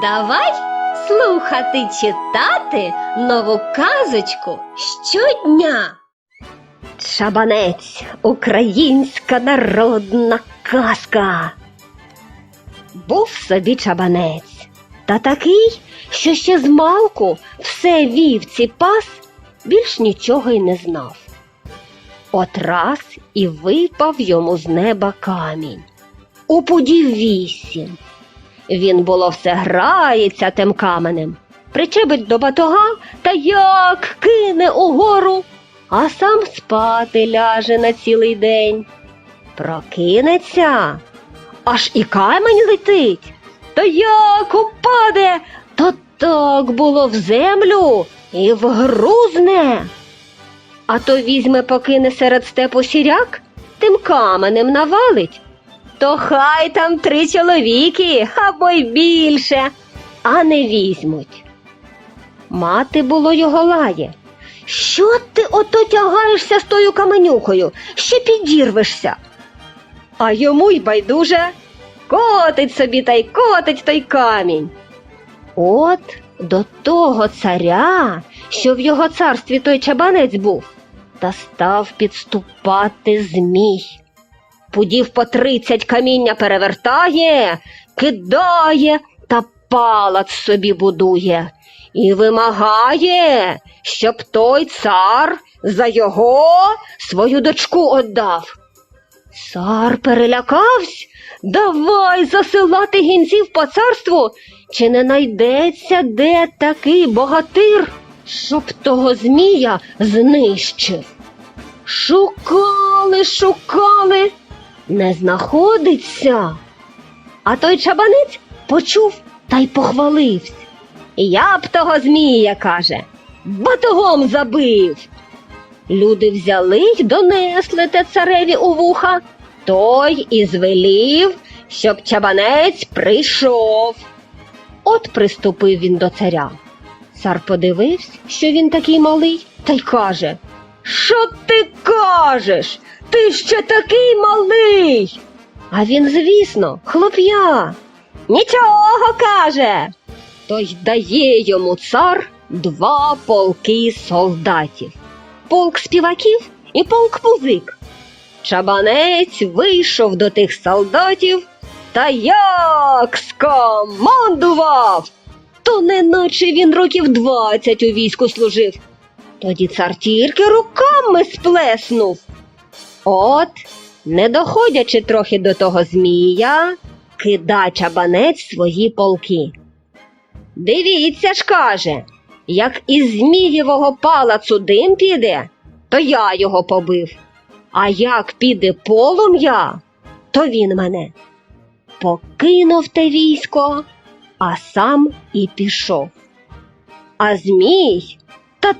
Давай слухати читати нову казочку щодня. Чабанець українська народна казка. Був собі чабанець, та такий, що ще з малку все вівці пас, більш нічого й не знав. От раз і випав йому з неба камінь. У пудів вісім. Він було все грається тим каменем, причепить до батога та як кине угору, а сам спати ляже на цілий день. Прокинеться, аж і камінь летить, та як упаде, то так було в землю і вгрузне. А то візьме покине серед степу сіряк, тим каменем навалить. То хай там три чоловіки або й більше, а не візьмуть. Мати було його лає. Що ти ото тягаєшся з тою каменюкою, ще підірвешся? А йому й байдуже котить собі та й котить той камінь. От до того царя, що в його царстві той чабанець був, та став підступати змій. Пудів по тридцять каміння перевертає, кидає та палац собі будує і вимагає, щоб той цар за його свою дочку отдав. Цар перелякавсь, давай засилати гінців по царству, чи не найдеться де такий богатир, щоб того змія знищив. Шукали, шукали, не знаходиться. А той чабанець почув та й похвалився. Я б того змія, каже, батогом забив. Люди взяли й донесли те цареві у вуха, той і звелів, щоб чабанець прийшов. От приступив він до царя. Цар подивився, що він такий малий, та й каже Що ти кажеш? Ти ще такий малий. А він, звісно, хлоп'я. Нічого каже. То й дає йому цар два полки солдатів полк співаків і полк музик. Чабанець вийшов до тих солдатів та як скомандував, то неначе він років двадцять у війську служив. Тоді цар тільки руками сплеснув. От, не доходячи трохи до того змія, кида чабанець свої полки. Дивіться ж, каже, як із Змієвого палацу дим піде, то я його побив. А як піде полум'я, то він мене. Покинув те військо, а сам і пішов. А Змій та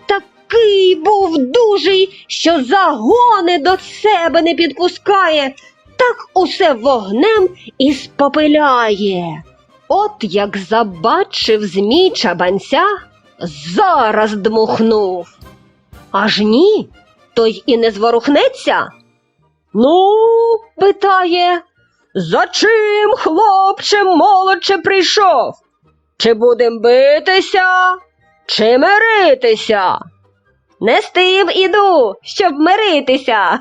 такий був дужий, що загони до себе не підпускає, так усе вогнем і спопиляє. От як забачив Змій чабанця, зараз дмухнув. Аж ні, той і не зворухнеться. Ну, питає, за чим, хлопче, молодче прийшов? Чи будем битися, чи миритися? Не з тим іду, щоб миритися,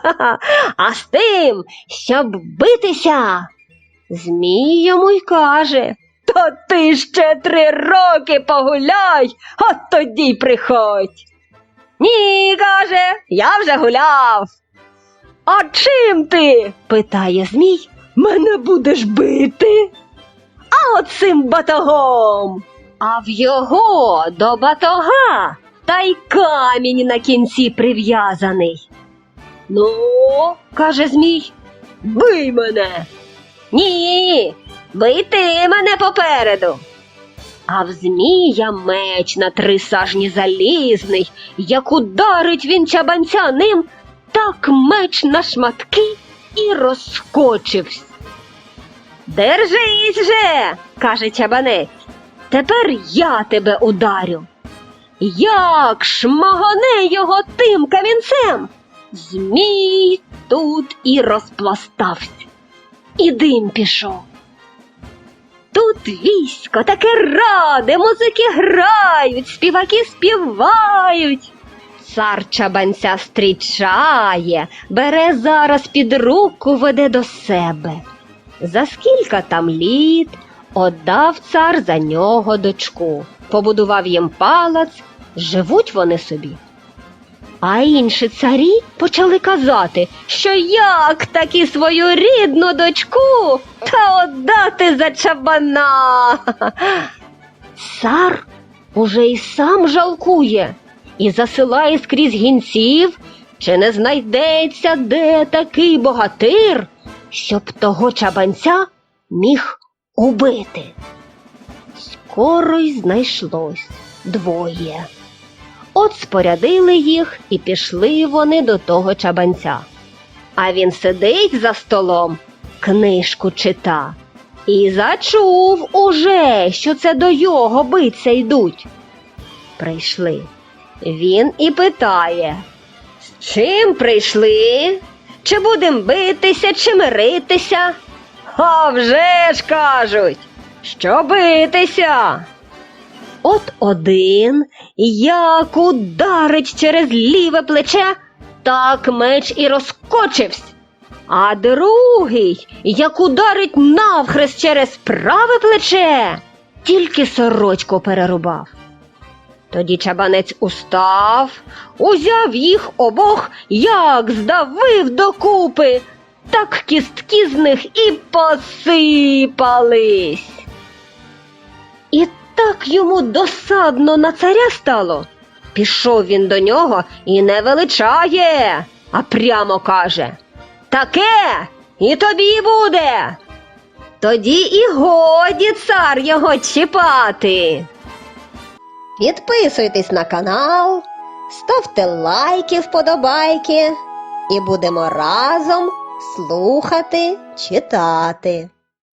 а з тим, щоб битися. Змій йому й каже. Та ти ще три роки погуляй, а тоді приходь. Ні, каже, я вже гуляв. А чим ти? питає Змій. Мене будеш бити? А оцим батогом. А в його до батога та й камінь на кінці прив'язаний. Ну, каже Змій, бий мене. Ні, бий ти мене попереду. А в Змія меч на три сажні залізний, як ударить він чабанця ним, так меч на шматки і розскочився. Держись же, каже чабанець, тепер я тебе ударю. Як шмагане його тим камінцем, Змій тут і розпластався, і дим пішов. тут військо таке раде, музики грають, співаки співають. Цар чабанця зустрічає, бере зараз під руку, веде до себе. За скільки там літ отдав цар за нього дочку, побудував їм палац, живуть вони собі. А інші царі почали казати, що як таки свою рідну дочку та отдати за чабана. Цар уже й сам жалкує і засилає скрізь гінців, чи не знайдеться де такий богатир, щоб того чабанця міг убити. Скоро й знайшлось двоє. От спорядили їх і пішли вони до того чабанця. А він сидить за столом, книжку чита, і зачув уже, що це до його биться йдуть. Прийшли. Він і питає, з чим прийшли? Чи будем битися, чи миритися? А вже ж кажуть, що битися. От один, як ударить через ліве плече, так меч і розкочився. А другий, як ударить навхрест через праве плече, тільки сорочку перерубав. Тоді чабанець устав, узяв їх обох, як здавив докупи, так кістки з них і посипались. І так йому досадно на царя стало. Пішов він до нього і не величає, а прямо каже Таке і тобі буде. Тоді і годі цар його чіпати. Підписуйтесь на канал, ставте лайки вподобайки і будемо разом слухати, читати.